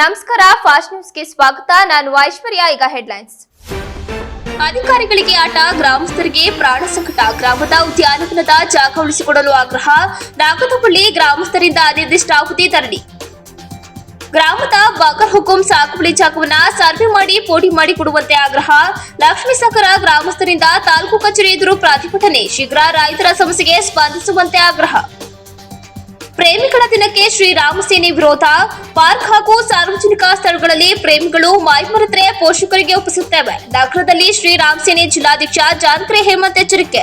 ನಮಸ್ಕಾರ ಫಾಸ್ಟ್ ನ್ಯೂಸ್ಗೆ ಸ್ವಾಗತ. ನಾನು ಐಶ್ವರ್ಯ, ಈಗ ಹೆಡ್ಲೈನ್ಸ್ ಅಧಿಕಾರಿಗಳಿಗೆ ಆಟ ಗ್ರಾಮಸ್ಥರಿಗೆ ಪ್ರಾಣ ಸಂಕಟ. ಗ್ರಾಮದ ಉದ್ಯಾನವನದ ಜಾಗ ಉಳಿಸಿಕೊಡಲು ಆಗ್ರಹ. ನಾಗದಪಳ್ಳಿ ಗ್ರಾಮಸ್ಥರಿಂದ ಅನಿರ್ದಿಷ್ಟಾವಧಿ ತರಲಿ ಗ್ರಾಮದ ಬಾಗರ್ ಹುಕುಂ ಸಾಗುವಳಿ ಜಾಗವನ್ನ ಸರ್ವೆ ಮಾಡಿ ಪೋಡಿ ಮಾಡಿ ಕೊಡುವಂತೆ ಆಗ್ರಹ ಲಕ್ಷ್ಮೀಸಾಗರ ಗ್ರಾಮಸ್ಥರಿಂದ ತಾಲೂಕು ಕಚೇರಿ ಎದುರು ಪ್ರತಿಭಟನೆ. ಶೀಘ್ರ ರೈತರ ಸಮಸ್ಯೆಗೆ ಸ್ಪಂದಿಸುವಂತೆ ಆಗ್ರಹ. ಪ್ರೇಮಿಗಳ ದಿನಕ್ಕೆ ಶ್ರೀರಾಮ ಸೇನೆ ವಿರೋಧ. ಪಾರ್ಕ್ ಹಾಗೂ ಸಾರ್ವಜನಿಕ ಸ್ಥಳಗಳಲ್ಲಿ ಪ್ರೇಮಿಗಳು ಮೈಮರೆತರೆ ಪೋಷಕರಿಗೆ ಒಪ್ಪಿಸುತ್ತೇವೆ. ನಗರದಲ್ಲಿ ಶ್ರೀರಾಮ ಸೇನೆ ಜಿಲ್ಲಾಧ್ಯಕ್ಷ ಜಾನ್ಕ್ರೆ ಹೇಮಂತ್ ಎಚ್ಚರಿಕೆ.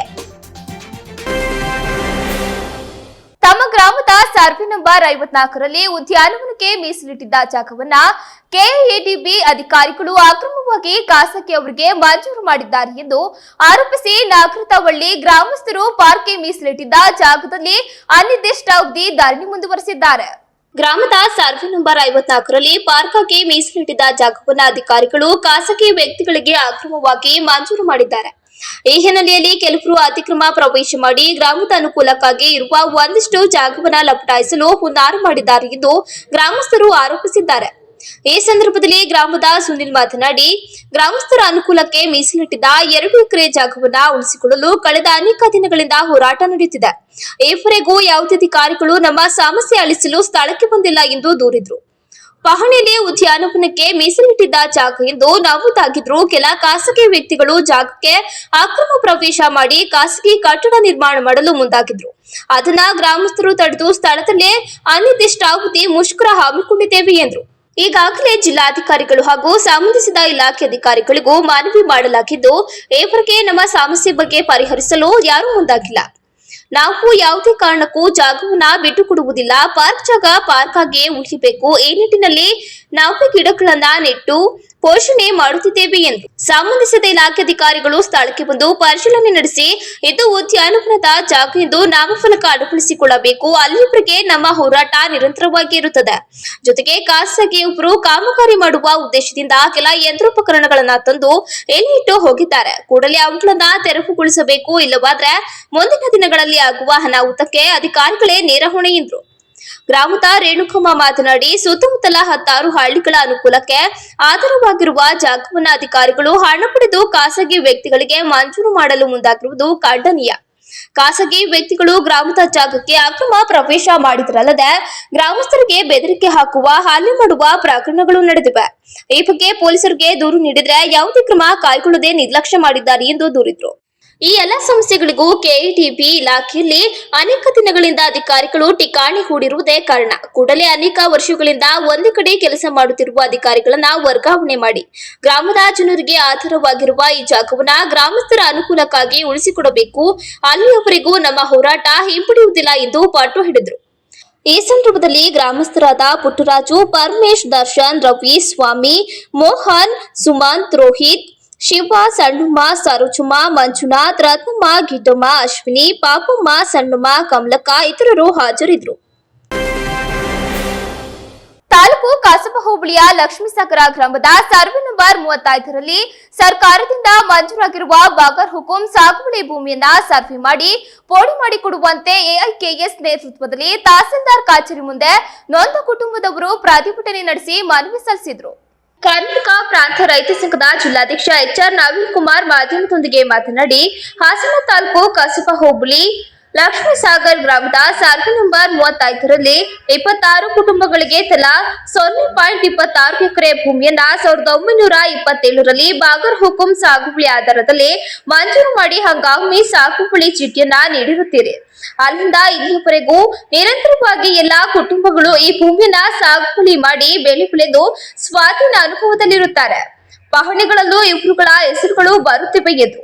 ಗ್ರಾಮದ ಸರ್ವೆ ನಂಬರ್ ಐವತ್ನಾಲ್ಕರಲ್ಲಿ ಉದ್ಯಾನವನಕ್ಕೆ ಮೀಸಲಿಟ್ಟಿದ್ದ ಜಾಗವನ್ನ ಕೆಎಡಿಬಿ ಅಧಿಕಾರಿಗಳು ಅಕ್ರಮವಾಗಿ ಖಾಸಗಿ ಅವರಿಗೆ ಮಂಜೂರು ಮಾಡಿದ್ದಾರೆ ಎಂದು ಆರೋಪಿಸಿ ನಾಗೃತವಳ್ಳಿ ಬಳ್ಳಿ ಗ್ರಾಮಸ್ಥರು ಪಾರ್ಕ್ಗೆ ಮೀಸಲಿಟ್ಟಿದ್ದ ಜಾಗದಲ್ಲಿ ಅನಿರ್ದಿಷ್ಟಾವಧಿ ಧರಣಿ ಮುಂದುವರೆಸಿದ್ದಾರೆ. ಗ್ರಾಮದ ಸರ್ವೆ ನಂಬರ್ ಐವತ್ನಾಲ್ಕರಲ್ಲಿ ಪಾರ್ಕ್ಗೆ ಮೀಸಲಿಟ್ಟಿದ್ದ ಜಾಗವನ್ನು ಅಧಿಕಾರಿಗಳು ಖಾಸಗಿ ವ್ಯಕ್ತಿಗಳಿಗೆ ಅಕ್ರಮವಾಗಿ ಮಂಜೂರು ಮಾಡಿದ್ದಾರೆ. ಈ ಹಿನ್ನೆಲೆಯಲ್ಲಿ ಕೆಲವರು ಅತಿಕ್ರಮ ಪ್ರವೇಶ ಮಾಡಿ ಗ್ರಾಮದ ಅನುಕೂಲಕ್ಕಾಗಿ ಇರುವ ಒಂದಿಷ್ಟು ಜಾಗವನ್ನು ಲಪಟಾಯಿಸಲು ಹುನ್ನಾರು ಮಾಡಿದ್ದಾರೆ ಎಂದು ಗ್ರಾಮಸ್ಥರು ಆರೋಪಿಸಿದ್ದಾರೆ. ಈ ಸಂದರ್ಭದಲ್ಲಿ ಗ್ರಾಮದ ಸುನಿಲ್ ಮಾತನಾಡಿ, ಗ್ರಾಮಸ್ಥರ ಅನುಕೂಲಕ್ಕೆ ಮೀಸಲಿಟ್ಟಿದ್ದ ಎರಡು ಎಕರೆ ಜಾಗವನ್ನ ಉಳಿಸಿಕೊಳ್ಳಲು ಕಳೆದ ಅನೇಕ ದಿನಗಳಿಂದ ಹೋರಾಟ ನಡೆಯುತ್ತಿದೆ. ಈವರೆಗೂ ಯಾವುದೇ ಅಧಿಕಾರಿಗಳು ನಮ್ಮ ಸಮಸ್ಯೆ ಅಳಿಸಲು ಸ್ಥಳಕ್ಕೆ ಬಂದಿಲ್ಲ ಎಂದು ದೂರಿದ್ರು. ಪಹಣಿಲಿ ಉದ್ಯಾನವನಕ್ಕೆ ಮೀಸಲಿಟ್ಟಿದ್ದ ಜಾಗ ಎಂದು ನಾವು ತಾಗಿದ್ರು. ಕೆಲ ಖಾಸಗಿ ವ್ಯಕ್ತಿಗಳು ಜಾಗಕ್ಕೆ ಅಕ್ರಮ ಪ್ರವೇಶ ಮಾಡಿ ಖಾಸಗಿ ಕಟ್ಟಡ ನಿರ್ಮಾಣ ಮಾಡಲು ಮುಂದಾಗಿದ್ರು. ಅದನ್ನ ಗ್ರಾಮಸ್ಥರು ತಡೆದು ಸ್ಥಳದಲ್ಲೇ ಅನಿರ್ದಿಷ್ಟಾವಧಿ ಮುಷ್ಕರ ಹಮ್ಮಿಕೊಂಡಿದ್ದೇವೆ ಎಂದರು. ಈಗಾಗಲೇ ಜಿಲ್ಲಾಧಿಕಾರಿಗಳು ಹಾಗೂ ಸಂಬಂಧಿಸಿದ ಇಲಾಖೆ ಅಧಿಕಾರಿಗಳಿಗೂ ಮನವಿ ಮಾಡಲಾಗಿದ್ದು ಈವರೆಗೆ ನಮ್ಮ ಸಮಸ್ಯೆ ಬಗ್ಗೆ ಪರಿಹರಿಸಲು ಯಾರೂ ಮುಂದಾಗಿಲ್ಲ. ನಾವು ಯಾವುದೇ ಕಾರಣಕ್ಕೂ ಜಾಗವನ್ನ ಬಿಟ್ಟುಕೊಡುವುದಿಲ್ಲ. ಪಾರ್ಕ್ ಜಾಗ, ಪಾರ್ಕ್ ಆಗಿಯೇ ಉಳಿಸಬೇಕು ಈ ನಿಟ್ಟಿನಲ್ಲಿ ನಾವು ಗಿಡಗಳನ್ನ ನೆಟ್ಟು ಪೋಷಣೆ ಮಾಡುತ್ತಿದ್ದೇವೆ ಎಂದು ಸಂಬಂಧಿಸಿದ ಇಲಾಖೆ ಅಧಿಕಾರಿಗಳು ಸ್ಥಳಕ್ಕೆ ಬಂದು ಪರಿಶೀಲನೆ ನಡೆಸಿ ಇದು ಉದ್ಯಾನವನದ ಜಾಗ ಎಂದು ನಾಮಫಲಕ ಅಳವಡಿಸಿಕೊಳ್ಳಬೇಕು. ಅಲ್ಲಿಯವರೆಗೆ ನಮ್ಮ ಹೋರಾಟ ನಿರಂತರವಾಗಿ ಇರುತ್ತದೆ. ಜೊತೆಗೆ ಖಾಸಗಿಯೊಬ್ಬರು ಕಾಮಗಾರಿ ಮಾಡುವ ಉದ್ದೇಶದಿಂದ ಕೆಲ ಯಂತ್ರೋಪಕರಣಗಳನ್ನ ತಂದು ಎಲ್ಲಿಟ್ಟು ಹೋಗಿದ್ದಾರೆ. ಕೂಡಲೇ ಅವುಗಳನ್ನ ತೆರವುಗೊಳಿಸಬೇಕು. ಇಲ್ಲವಾದ್ರೆ ಮುಂದಿನ ದಿನಗಳಲ್ಲಿ ಆಗುವ ಅನಾಹುತಕ್ಕೆ ಅಧಿಕಾರಿಗಳೇ ನೇರ ಹೊಣೆ ಎಂದರು. ಗ್ರಾಮದ ರೇಣುಕಮ್ಮ ಮಾತನಾಡಿ, ಸುತ್ತಮುತ್ತಲ ಹತ್ತಾರು ಹಳ್ಳಿಗಳ ಅನುಕೂಲಕ್ಕೆ ಆಧಾರವಾಗಿರುವ ಜಾಗವನ್ನ ಅಧಿಕಾರಿಗಳು ಹಣ ಪಡೆದು ಖಾಸಗಿ ವ್ಯಕ್ತಿಗಳಿಗೆ ಮಂಜೂರು ಮಾಡಲು ಮುಂದಾಗಿರುವುದು ಖಂಡನೀಯ. ಖಾಸಗಿ ವ್ಯಕ್ತಿಗಳು ಗ್ರಾಮದ ಜಾಗಕ್ಕೆ ಅಕ್ರಮ ಪ್ರವೇಶ ಮಾಡಿದ್ರಲ್ಲದೆ, ಗ್ರಾಮಸ್ಥರಿಗೆ ಬೆದರಿಕೆ ಹಾಕುವ ಹಲ್ಲೆ ಮಾಡುವ ಪ್ರಕರಣಗಳು ನಡೆದಿವೆ. ಈ ಬಗ್ಗೆ ಪೊಲೀಸರಿಗೆ ದೂರು ನೀಡಿದ್ರೆ ಯಾವುದೇ ಕ್ರಮ ಕೈಗೊಳ್ಳದೆ ನಿರ್ಲಕ್ಷ್ಯ ಮಾಡಿದ್ದಾರೆ ಎಂದು ದೂರಿದ್ರು. ಈ ಎಲ್ಲ ಸಮಸ್ಯೆಗಳಿಗೂ ಕೆಇಟಿಬಿ ಇಲಾಖೆಯಲ್ಲಿ ಅನೇಕ ದಿನಗಳಿಂದ ಅಧಿಕಾರಿಗಳು ಠಿಕಾಣಿ ಹೂಡಿರುವುದೇ ಕಾರಣ. ಕೂಡಲೇ ಅನೇಕ ವರ್ಷಗಳಿಂದ ಒಂದು ಕಡೆ ಕೆಲಸ ಮಾಡುತ್ತಿರುವ ಅಧಿಕಾರಿಗಳನ್ನ ವರ್ಗಾವಣೆ ಮಾಡಿ. ಗ್ರಾಮದ ಜನರಿಗೆ ಆಧಾರವಾಗಿರುವ ಈ ಜಾಗವನ್ನ ಗ್ರಾಮಸ್ಥರ ಅನುಕೂಲಕ್ಕಾಗಿ ಉಳಿಸಿಕೊಡಬೇಕು. ಅಲ್ಲಿಯವರೆಗೂ ನಮ್ಮ ಹೋರಾಟ ಹಿಂಪಡೆಯುವುದಿಲ್ಲ ಎಂದು ಪಟ್ಟು ಹಿಡಿದರು ಈ ಸಂದರ್ಭದಲ್ಲಿ ಗ್ರಾಮಸ್ಥರಾದ ಪುಟ್ಟರಾಜು ಪರಮೇಶ್ ದರ್ಶನ್ ರವಿ ಸ್ವಾಮಿ ಮೋಹನ್ ಸುಮಂತ್ ರೋಹಿತ್ ಶಿವ, ಸಣ್ಣಮ್ಮ ಸರೋಜಮ್ಮ ಮಂಜುನಾಥ್ ರತ್ನಮ್ಮ ಗಿಡ್ಡಮ್ಮ, ಅಶ್ವಿನಿ, ಪಾಪಮ್ಮ, ಸಣ್ಣಮ್ಮ, ಕಮಲಕ್ಕ ಇತರರು ಹಾಜರಿದ್ದರು. ತಾಲೂಕು ಕಸಬ ಹೋಬಳಿಯ ಲಕ್ಷ್ಮೀಸಾಗರ ಗ್ರಾಮದ ಸರ್ವೆ ನಂಬರ್ ಮೂವತ್ತೈದರಲ್ಲಿ ಸರ್ಕಾರದಿಂದ ಮಂಜೂರಾಗಿರುವ ಬಾಗರ್ ಹುಕುಂ ಸಾಗುವಳಿ ಭೂಮಿಯನ್ನ ಸರ್ವೆ ಮಾಡಿ, ಪೋಡಿ ಮಾಡಿಕೊಡುವಂತೆ ಎಐಕೆಎಸ್ ನೇತೃತ್ವದಲ್ಲಿ ತಹಸೀಲ್ದಾರ್ ಕಚೇರಿ ಮುಂದೆ ನೊಂದ ಕುಟುಂಬದವರು ಪ್ರತಿಭಟನೆ ನಡೆಸಿ ಮನವಿ ಸಲ್ಲಿಸಿದ್ರು. ಪ್ರಾಂತ ರೈತ ಸಂಘದ ಜಿಲ್ಲಾಧ್ಯಕ್ಷ ಎಚ್ಆರ್ ನವೀನ್ ಕುಮಾರ್ ಮಾಧ್ಯಮದೊಂದಿಗೆ ಮಾತನಾಡಿ ಹಾಸನ ತಾಲೂಕು ಕಸಬಾ ಹೋಬಳಿ ಲಕ್ಷ್ಮೀ ಸಾಗರ್ ಗ್ರಾಮದ ಸರ್ವೆ ನಂಬರ್ ಮೂವತ್ತೈದರಲ್ಲಿ ಇಪ್ಪತ್ತಾರು ಕುಟುಂಬಗಳಿಗೆ ತಲಾ ಸೊನ್ನೆ ಪಾಯಿಂಟ್ ಇಪ್ಪತ್ತಾರು ಎಕರೆ ಭೂಮಿಯನ್ನ ಸಾವಿರದ ಒಂಬೈನೂರ ಇಪ್ಪತ್ತೇಳರಲ್ಲಿ ಬಾಗರ್ ಹುಕುಂ ಸಾಗುವಳಿ ಆಧಾರದಲ್ಲಿ ಮಂಜೂರು ಮಾಡಿ ಹಂಗಾಮಿ ಸಾಗುವಳಿ ಚೀಟಿಯನ್ನ ನೀಡಿರುತ್ತೀರಿ. ಅಲ್ಲಿಂದ ಇಲ್ಲಿವರೆಗೂ ನಿರಂತರವಾಗಿ ಎಲ್ಲಾ ಕುಟುಂಬಗಳು ಈ ಭೂಮಿಯನ್ನ ಸಾಗುವಳಿ ಮಾಡಿ ಬೆಳೆ ಬೆಳೆದು ಸ್ವಾಧೀನ ಅನುಭವದಲ್ಲಿರುತ್ತಾರೆ. ಪಹಣಿಗಳಲ್ಲೂ ಇವರುಗಳ ಹೆಸರುಗಳು ಬರುತ್ತಿವೆ ಎಂದು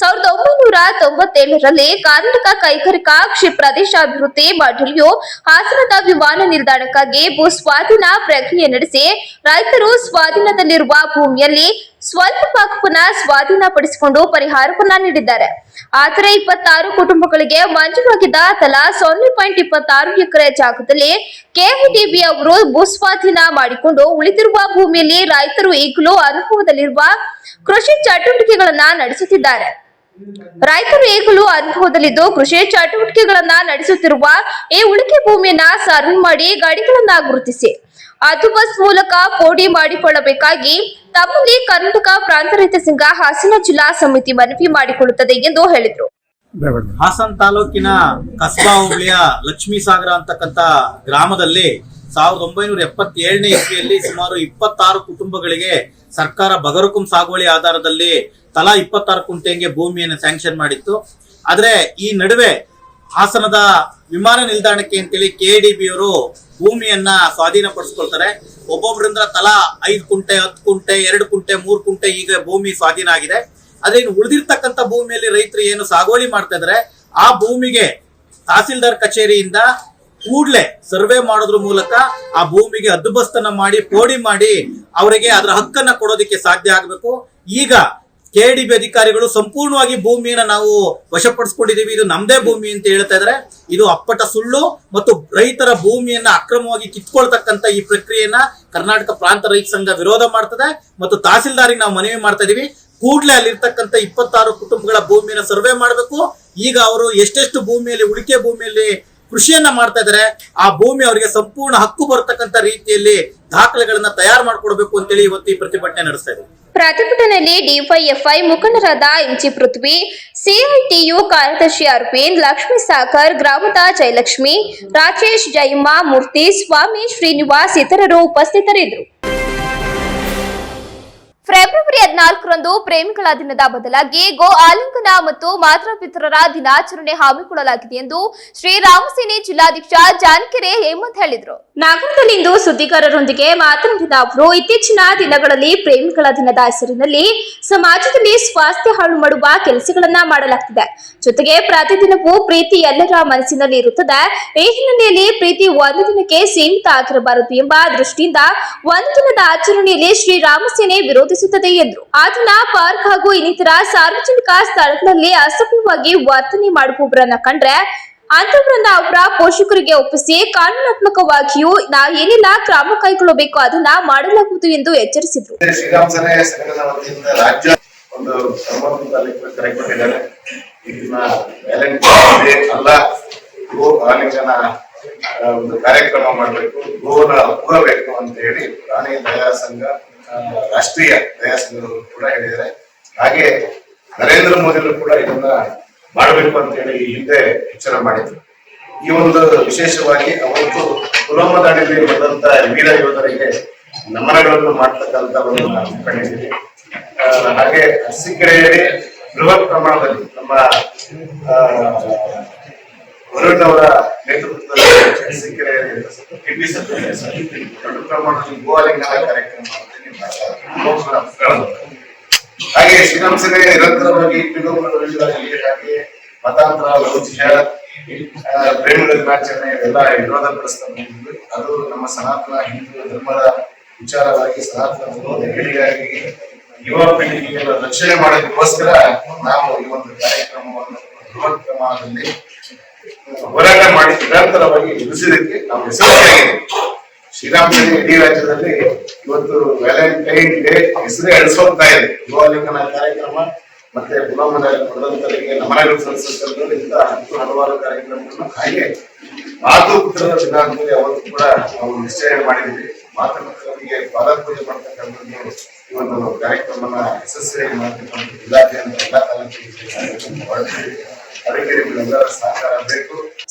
ಸಾವಿರದ ಒಂಬೈನೂರ ತೊಂಬತ್ತೇಳರಲ್ಲಿ ಕರ್ನಾಟಕ ಕೈಗಾರಿಕಾ ಕ್ಷಿ ಪ್ರದೇಶಾಭಿವೃದ್ಧಿ ಮಂಡಳಿಯು ಹಾಸನದ ವಿಮಾನ ನಿಲ್ದಾಣಕ್ಕಾಗಿ ಭೂ ಸ್ವಾಧೀನ ಪ್ರಕ್ರಿಯೆ ನಡೆಸಿ ರೈತರು ಸ್ವಾಧೀನದಲ್ಲಿರುವ ಭೂಮಿಯಲ್ಲಿ ಸ್ವಲ್ಪ ಭಾಗವನ್ನ ಸ್ವಾಧೀನಪಡಿಸಿಕೊಂಡು ಪರಿಹಾರವನ್ನ ನೀಡಿದ್ದಾರೆ. ಆದರೆ ಇಪ್ಪತ್ತಾರು ಕುಟುಂಬಗಳಿಗೆ ಮಂಜೂರಾಗಿದ್ದ ತಲಾ ಸೊನ್ನೆ ಪಾಯಿಂಟ್ ಇಪ್ಪತ್ತಾರು ಎಕರೆ ಜಾಗದಲ್ಲಿ ಕೆಎಡಿಬಿ ಅವರು ಭೂಸ್ವಾಧೀನ ಮಾಡಿಕೊಂಡು ಉಳಿದಿರುವ ಭೂಮಿಯಲ್ಲಿ ರೈತರು ಈಗಲೂ ಅನುಭವದಲ್ಲಿರುವ ಕೃಷಿ ಚಟುವಟಿಕೆಗಳನ್ನ ನಡೆಸುತ್ತಿದ್ದಾರೆ. ರೈತರು ಈಗಲೂ ಅನುಭವದಲ್ಲಿದ್ದು ಕೃಷಿ ಚಟುವಟಿಕೆಗಳನ್ನ ನಡೆಸುತ್ತಿರುವ ಈ ಉಳಿಕೆ ಭೂಮಿಯನ್ನ ಸರ್ವೆ ಮಾಡಿ ಗಡಿಗಳನ್ನ ಗುರುತಿಸಿ. ಅದು ಬಸ್ ಮೂಲಕ ಪೋಡಿ ಮಾಡಿಕೊಳ್ಳಬೇಕಾಗಿ ತಮ್ಮಲ್ಲಿ ಕರ್ನಾಟಕ ಪ್ರಾಂತ ರೈತ ಸಂಘ ಹಾಸನ ಜಿಲ್ಲಾ ಸಮಿತಿ ಮನವಿ ಮಾಡಿಕೊಳ್ಳುತ್ತದೆ ಎಂದು ಹೇಳಿದರು. ಹಾಸನ್ ತಾಲೂಕಿನ ಕಸ್ಬಾ ಹೋಬಳಿಯ ಲಕ್ಷ್ಮೀ ಸಾಗರ ಅಂತಕ್ಕಂತ ಗ್ರಾಮದಲ್ಲಿ ಸಾವಿರದ ಒಂಬೈನೂರ ಎಪ್ಪತ್ತೇಳನೇ ಇಸ್ವಿಯಲ್ಲಿ ಸುಮಾರು ಇಪ್ಪತ್ತಾರು ಕುಟುಂಬಗಳಿಗೆ ಸರ್ಕಾರ ಬಗರುಕುಂ ಸಾಗುವಳಿ ಆಧಾರದಲ್ಲಿ ತಲಾ ಇಪ್ಪತ್ತಾರು ಕುಂಟೆಗೆ ಭೂಮಿಯನ್ನು ಸ್ಯಾಂಕ್ಷನ್ ಮಾಡಿತ್ತು. ಆದ್ರೆ ಈ ನಡುವೆ ಹಾಸನದ ವಿಮಾನ ನಿಲ್ದಾಣಕ್ಕೆ ಅಂತೇಳಿ ಕೆ ಡಿ ಬಿ ಅವರು ಭೂಮಿಯನ್ನ ಸ್ವಾಧೀನಪಡಿಸ್ಕೊಳ್ತಾರೆ. ಒಬ್ಬೊಬ್ಬರಿಂದ ತಲಾ ಐದು ಕುಂಟೆ, ಹತ್ತು ಕುಂಟೆ, ಎರಡು ಕುಂಟೆ, ಮೂರು ಕುಂಟೆ ಈಗ ಭೂಮಿ ಸ್ವಾಧೀನ ಆಗಿದೆ. ಇನ್ನು ಉಳಿದಿರ್ತಕ್ಕಂಥ ಭೂಮಿಯಲ್ಲಿ ರೈತರು ಏನು ಸಾಗುವಳಿ ಮಾಡ್ತಾ ಇದ್ರೆ ಆ ಭೂಮಿಗೆ ತಹಸೀಲ್ದಾರ್ ಕಚೇರಿಯಿಂದ ಕೂಡ್ಲೆ ಸರ್ವೆ ಮಾಡೋದ್ರ ಮೂಲಕ ಆ ಭೂಮಿಗೆ ಅದ್ದುಬಸ್ತನ ಮಾಡಿ ಪೋಡಿ ಮಾಡಿ ಅವರಿಗೆ ಅದರ ಹಕ್ಕನ್ನ ಕೊಡೋದಕ್ಕೆ ಸಾಧ್ಯ ಆಗಬೇಕು. ಈಗ ಕೆ ಡಿ ಬಿ ಅಧಿಕಾರಿಗಳು ಸಂಪೂರ್ಣವಾಗಿ ಭೂಮಿಯನ್ನ ನಾವು ವಶಪಡಿಸ್ಕೊಂಡಿದೀವಿ ಇದು ನಮ್ದೇ ಭೂಮಿ ಅಂತ ಹೇಳ್ತಾ ಇದ್ರೆ. ಇದು ಅಪ್ಪಟ ಸುಳ್ಳು ಮತ್ತು ರೈತರ ಭೂಮಿಯನ್ನ ಅಕ್ರಮವಾಗಿ ಕಿತ್ಕೊಳ್ತಕ್ಕಂತ ಈ ಪ್ರಕ್ರಿಯೆಯನ್ನ ಕರ್ನಾಟಕ ಪ್ರಾಂತ ರೈತ ಸಂಘ ವಿರೋಧ ಮಾಡ್ತದೆ ಮತ್ತು ತಹಸೀಲ್ದಾರಿಗೆ ನಾವು ಮನವಿ ಮಾಡ್ತಾ ಇದೀವಿ. ಕೂಡ್ಲೆ ಅಲ್ಲಿರ್ತಕ್ಕಂಥ ಇಪ್ಪತ್ತಾರು ಕುಟುಂಬಗಳ ಭೂಮಿಯನ್ನ ಸರ್ವೆ ಮಾಡಬೇಕು. ಈಗ ಅವರು ಎಷ್ಟೆಷ್ಟು ಭೂಮಿಯಲ್ಲಿ, ಉಳಿಕೆ ಭೂಮಿಯಲ್ಲಿ ಕೃಷಿಯನ್ನ ಮಾಡ್ತಾ ಇದಾರೆ, ಆ ಭೂಮಿ ಅವರಿಗೆ ಸಂಪೂರ್ಣ ಹಕ್ಕು ಬರತಕ್ಕಂತ ರೀತಿಯಲ್ಲಿ ದಾಖಲೆಗಳನ್ನ ತಯಾರು ಮಾಡ್ಕೊಡ್ಬೇಕು ಅಂತೇಳಿ ಇವತ್ತು ಈ ಪ್ರತಿಭಟನೆ ನಡೆಸ್ತಾ ಇದ್ದೀವಿ. ಪ್ರತಿಭಟನೆಯಲ್ಲಿ ಡಿವೈಎಫ್ಐ ಮುಖಂಡರಾದ ಎಂಜಿ ಪೃಥ್ವಿ, ಸಿಐಟಿಯು ಕಾರ್ಯದರ್ಶಿ ಅರವಿಂದ್, ಲಕ್ಷ್ಮಿ ಸಾಗರ್ ಗ್ರಾಮದ ಜಯಲಕ್ಷ್ಮಿ ರಾಜೇಶ್ ಜಯಮ್ಮ, ಮೂರ್ತಿ, ಸ್ವಾಮಿ ಶ್ರೀನಿವಾಸ್ ಇತರರು ಉಪಸ್ಥಿತರಿದ್ದರು. ಫೆಬ್ರವರಿ ಹದಿನಾಲ್ಕರಂದು ಪ್ರೇಮಿಗಳ ದಿನದ ಬದಲಾಗಿ ಗೋ ಆಲಿಂಗನ ಮತ್ತು ಮಾತೃಪಿತರರ ದಿನಾಚರಣೆ ಹಮ್ಮಿಕೊಳ್ಳಲಾಗಿದೆ ಎಂದು ಶ್ರೀರಾಮಸೇನೆ ಜಿಲ್ಲಾಧ್ಯಕ್ಷ ಜಾನಕೆರೆ ಹೇಮಂತ್ ಹೇಳಿದರು. ನಗರದಲ್ಲಿಂದು ಸುದ್ದಿಗಾರರೊಂದಿಗೆ ಮಾತನಾಡಿದ ಅವರು, ಇತ್ತೀಚಿನ ದಿನಗಳಲ್ಲಿ ಪ್ರೇಮಿಗಳ ದಿನದ ಹೆಸರಿನಲ್ಲಿ ಸಮಾಜದಲ್ಲಿ ಸ್ವಾಸ್ಥ್ಯ ಹಾಳು ಮಾಡುವ ಕೆಲಸಗಳನ್ನ ಮಾಡಲಾಗ್ತಿದೆ. ಜೊತೆಗೆ ಪ್ರತಿದಿನವೂ ಪ್ರೀತಿ ಎಲ್ಲರ ಮನಸ್ಸಿನಲ್ಲಿ ಇರುತ್ತದೆ. ಈ ಹಿನ್ನೆಲೆಯಲ್ಲಿ ಪ್ರೀತಿ ಒಂದು ದಿನಕ್ಕೆ ಸೀಮಿತ ಆಗಿರಬಾರದು ಎಂಬ ದೃಷ್ಟಿಯಿಂದ ಒಂದು ದಿನದ ಆಚರಣೆಯಲ್ಲಿ ಶ್ರೀರಾಮಸೇನೆ ವಿರೋಧಿಸುತ್ತದೆ ಎಂದರು ಆತನ ಪಾರ್ಕ್ ಹಾಗೂ ಇನ್ನಿತರ ಸಾರ್ವಜನಿಕ ಸ್ಥಳಗಳಲ್ಲಿ ಅಸಭ್ಯವಾಗಿ ವರ್ತನೆ ಮಾಡುವವರನ್ನ ಕಂಡ್ರೆ ಅಂತವರನ್ನ ಅವರ ಪೋಷಕರಿಗೆ ಒಪ್ಪಿಸಿ ಕಾನೂನಾತ್ಮಕವಾಗಿಯೂ ನಾ ಏನೆಲ್ಲ ಕ್ರಮ ಕೈಗೊಳ್ಳಬೇಕು ಅದನ್ನ ಮಾಡಲಾಗುವುದು ಎಂದು ಎಚ್ಚರಿಸಿದರು. ಒಂದು ಕಾರ್ಯಕ್ರಮ ಮಾಡಬೇಕು, ಗೋನ ಒಪ್ಪಬೇಕು ಅಂತ ಹೇಳಿ ಪ್ರಾಣಿ ದಯಾ ಸಂಘ ರಾಷ್ಟ್ರೀಯ ಸಂಘದವರು ಕೂಡ ಹೇಳಿದ್ದಾರೆ. ಹಾಗೆ ನರೇಂದ್ರ ಮೋದಿಯವರು ಕೂಡ ಇದನ್ನ ಮಾಡಬೇಕು ಅಂತ ಹೇಳಿ ಹಿಂದೆ ಎಚ್ಚರ ಮಾಡಿದ್ರು. ಈ ಒಂದು ವಿಶೇಷವಾಗಿ ಅವತ್ತು ಪುಲ್ವಾಮಾ ದಾಳಿಯಲ್ಲಿ ಬಂದಂತ ವೀರ ಯೋಧರಿಗೆ ನಮನಗಳನ್ನು ಮಾಡ್ತಕ್ಕಂತ ಒಂದು ಕಂಡಿದ್ದೀವಿ ಹಾಗೆ ಸಿಕ್ಕರೆಯಲ್ಲಿ ಬೃಹತ್ ಪ್ರಮಾಣದಲ್ಲಿ ನಮ್ಮ ವರುಣ್ ಅವರ ನೇತೃತ್ವದಲ್ಲಿ ಸಿಕ್ಕರೆಯಲ್ಲಿ ದೊಡ್ಡ ಪ್ರಮಾಣದಲ್ಲಿ ಗೋಲಿಂಗನ ಕಾರ್ಯಕ್ರಮ ಹಾಗೆ ಶ್ರೀರಾಮ್ ಸೇನೆ ನಿರಂತರವಾಗಿ ಹಾಗೆ ಮತಾಂತರ ಲೌಚಿಕ ಪ್ರೇಮ ಪ್ರೇಮಿಗಳ ದಿನಾಚರಣೆ ಇವೆಲ್ಲ ವಿರೋಧ ಪಡಿಸ್ತಾ ಅದು ನಮ್ಮ ಸನಾತನ ಹಿಂದೂ ಧರ್ಮದ ವಿಚಾರವಾಗಿ ಸನಾತನ ಧರ್ಮದ ಏಳಿಗಾಗಿ ಯುವ ಪೀಳಿಗೆಗೆ ರಕ್ಷಣೆ ಮಾಡೋದಕ್ಕೋಸ್ಕರ ನಾವು ಈ ಒಂದು ಕಾರ್ಯಕ್ರಮವನ್ನು ಬೃಹತ್ ಪ್ರಮಾಣದಲ್ಲಿ ಹೋರಾಟ ಮಾಡಿ ನಿರಂತರವಾಗಿ ಎದುರಿಸಿದಕ್ಕೆ ನಾವು ಯಶಸ್ವಿಯಾಗಿದ್ದೀವಿ. ಶ್ರೀರಾಮ ಸೇನೆ ಇಡೀ ರಾಜ್ಯದಲ್ಲಿ ಇವತ್ತು ವ್ಯಾಲೆಂಟೈನ್ ಡೇ ಹೆಸರೇ ಅಳಿಸೋಗ್ತಾ ಇದೆ. ಯುವಲಿಂಗನ ಕಾರ್ಯಕ್ರಮ ಮತ್ತೆ ಗುಲಾಮನ ಪಡೆದಂತರಿಗೆ ನಮನಗಳು ಸಲ್ಲಿಸೋದ್ರಲ್ಲಿ ಇಂಥ ಹತ್ತು ಹಲವಾರು ಕಾರ್ಯಕ್ರಮಗಳನ್ನು ಹಾಗೆ ಮಾತು ಪುತ್ರರ ದಿನ ಅಂತೇಳಿ ಅವತ್ತು ಕೂಡ ನಾವು ನಿಶ್ಚಯ ಮಾಡಿದ್ವಿ. ಮಾತೃಪುತ್ರರಿಗೆ ಪಾದಪೂಜೆ ಮಾಡ್ತಕ್ಕಂಥದ್ದು ಈ ಒಂದು ಕಾರ್ಯಕ್ರಮನ ಯಶಸ್ವಿಯಾಗಿ ಮಾಡ್ತಕ್ಕಂಥ ಜಿಲ್ಲಾದ್ಯಂತ ಎಲ್ಲ ಹೊರಟಿದ್ದೀವಿ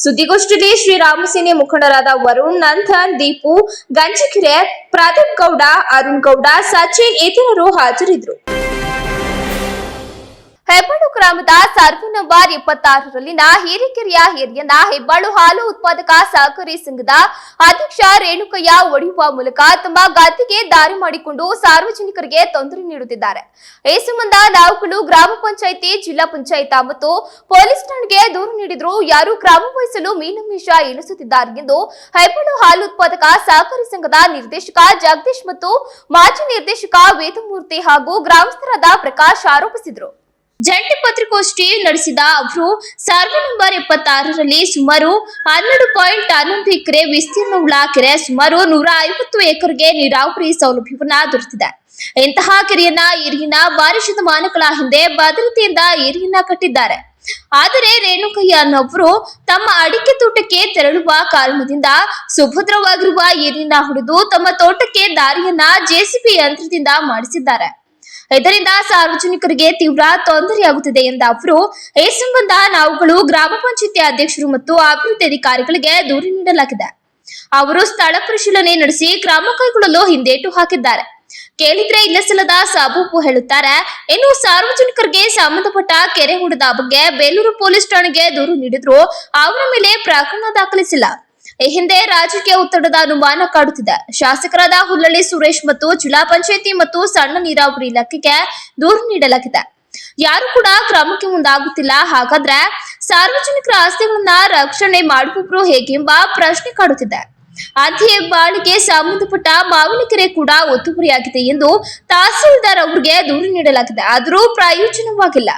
ಸುದ್ದಿಗೋಷ್ಠಿಯಲ್ಲಿ ಶ್ರೀರಾಮಸೇನೆ ಮುಖಂಡರಾದ ವರುಣ್ ನಂಥನ್ ದೀಪು ಗಂಜಿಕೆರೆ ಪ್ರದೀಪ್ ಗೌಡ ಅರುಣ್ ಗೌಡ ಸಚಿನ್ ಇತರರು ಹಾಜರಿದ್ದರು. ಹೆಬ್ಬಾಳು ಗ್ರಾಮದ ಸರ್ವೆ ನಂಬರ್ ಇಪ್ಪತ್ತಾರರಲ್ಲಿನ ಹಿರೇಕೆರೆಯ ಹಿರಿಯನ ಹೆಬ್ಬಾಳು ಹಾಲು ಉತ್ಪಾದಕ ಸಹಕಾರಿ ಸಂಘದ ಅಧ್ಯಕ್ಷ ರೇಣುಕಯ್ಯ ಒಡೆಯುವ ಮೂಲಕ ತಮ್ಮ ಗದ್ದೆಗೆ ದಾರಿ ಮಾಡಿಕೊಂಡು ಸಾರ್ವಜನಿಕರಿಗೆ ತೊಂದರೆ ನೀಡುತ್ತಿದ್ದಾರೆ. ಈ ಸಂಬಂಧ ನಾವುಗಳು ಗ್ರಾಮ ಪಂಚಾಯಿತಿ, ಜಿಲ್ಲಾ ಪಂಚಾಯತ ಮತ್ತು ಪೊಲೀಸ್ ಠಾಣೆಗೆ ದೂರು ನೀಡಿದ್ರು ಯಾರು ಕ್ರಮ ವಹಿಸಲು ಮೀನಮೇಷ ಎಣಿಸುತ್ತಿದ್ದಾರೆ ಎಂದು ಹೆಬ್ಬಾಳು ಹಾಲು ಉತ್ಪಾದಕ ಸಹಕಾರಿ ಸಂಘದ ನಿರ್ದೇಶಕ ಜಗದೀಶ್ ಮತ್ತು ಮಾಜಿ ನಿರ್ದೇಶಕ ವೇದಮೂರ್ತಿ ಹಾಗೂ ಗ್ರಾಮಸ್ಥರಾದ ಪ್ರಕಾಶ್ ಆರೋಪಿಸಿದರು. ಜಂಟಿ ಪತ್ರಿಕೋಷ್ಠಿ ನಡೆಸಿದ ಅವರು ಸರ್ವೆ ನಂಬರ್ ಎಪ್ಪತ್ತಾರರಲ್ಲಿ ಸುಮಾರು ಹನ್ನೆರಡು ಪಾಯಿಂಟ್ ಹನ್ನೊಂದು ಎಕರೆ ವಿಸ್ತೀರ್ಣವುಳ್ಳ ಕೆರೆ ಸುಮಾರು ನೂರ ಐವತ್ತು ಎಕರೆಗೆ ನೀರಾವರಿ ಸೌಲಭ್ಯವನ್ನ ದೊರೆತಿದೆ. ಇಂತಹ ಕೆರೆಯನ್ನ ಇರಿಗಿನ ಭಾರಿ ಶತಮಾನಗಳ ಹಿಂದೆ ಭದ್ರತೆಯಿಂದ ಇರಿಗಿನ ಕಟ್ಟಿದ್ದಾರೆ. ಆದರೆ ರೇಣುಕಯ್ಯ ಅನ್ನೋರು ತಮ್ಮ ಅಡಿಕೆ ತೋಟಕ್ಕೆ ತೆರಳುವ ಕಾರಣದಿಂದ ಸುಭದ್ರವಾಗಿರುವ ಏರಿನ ಹೊಡೆದು ತಮ್ಮ ತೋಟಕ್ಕೆ ದಾರಿಯನ್ನ ಜೆಸಿಬಿ ಯಂತ್ರದಿಂದ ಮಾಡಿಸಿದ್ದಾರೆ. ಇದರಿಂದ ಸಾರ್ವಜನಿಕರಿಗೆ ತೀವ್ರ ತೊಂದರೆಯಾಗುತ್ತಿದೆ ಎಂದ ಅವರು ಈ ಸಂಬಂಧ ನಾವುಗಳು ಗ್ರಾಮ ಪಂಚಾಯತಿ ಅಧ್ಯಕ್ಷರು ಮತ್ತು ಅಭಿವೃದ್ಧಿ ಅಧಿಕಾರಿಗಳಿಗೆ ದೂರು ನೀಡಲಾಗಿದೆ. ಅವರು ಸ್ಥಳ ಪರಿಶೀಲನೆ ನಡೆಸಿ ಕ್ರಮ ಕೈಗೊಳ್ಳಲು ಹಿಂದೇಟು ಹಾಕಿದ್ದಾರೆ. ಕೇಳಿದ್ರೆ ಇಲ್ಲ ಸಲ್ಲದ ಹೇಳುತ್ತಾರೆ, ಇನ್ನು ಸಾರ್ವಜನಿಕರಿಗೆ ಸಂಬಂಧಪಟ್ಟ ಕೆರೆ ಹುಡುದ ಬಗ್ಗೆ ಬೇಲೂರು ಪೊಲೀಸ್ ಠಾಣೆಗೆ ದೂರು ನೀಡಿದ್ರು ಅವರ ಮೇಲೆ ಪ್ರಕರಣ ದಾಖಲಿಸಿಲ್ಲ. ಈ ಹಿಂದೆ ರಾಜಕೀಯ ಒತ್ತಡದ ಅನುಮಾನ ಕಾಡುತ್ತಿದೆ. ಶಾಸಕರಾದ ಹುಲ್ಲಳ್ಳಿ ಸುರೇಶ್ ಮತ್ತು ಜಿಲ್ಲಾ ಪಂಚಾಯತಿ ಮತ್ತು ಸಣ್ಣ ನೀರಾವರಿ ಇಲಾಖೆಗೆ ದೂರು ನೀಡಲಾಗಿದೆ. ಯಾರು ಕೂಡ ಕ್ರಮಕ್ಕೆ ಮುಂದಾಗುತ್ತಿಲ್ಲ. ಹಾಗಾದ್ರೆ ಸಾರ್ವಜನಿಕರ ಆಸ್ತಿಗಳನ್ನ ರಕ್ಷಣೆ ಮಾಡುವವರು ಹೇಗೆಂಬ ಪ್ರಶ್ನೆ ಕಾಡುತ್ತಿದೆ. ಅಂತೆಯೇ ಬಾಳಿಗೆ ಸಂಬಂಧಪಟ್ಟ ಮಾವಿನಕೆರೆ ಕೂಡ ಒತ್ತುವರಿಯಾಗಿದೆ ಎಂದು ತಹಸೀಲ್ದಾರ್ ಅವರಿಗೆ ದೂರು ನೀಡಲಾಗಿದೆ. ಆದರೂ ಪ್ರಯೋಜನವಾಗಿಲ್ಲ.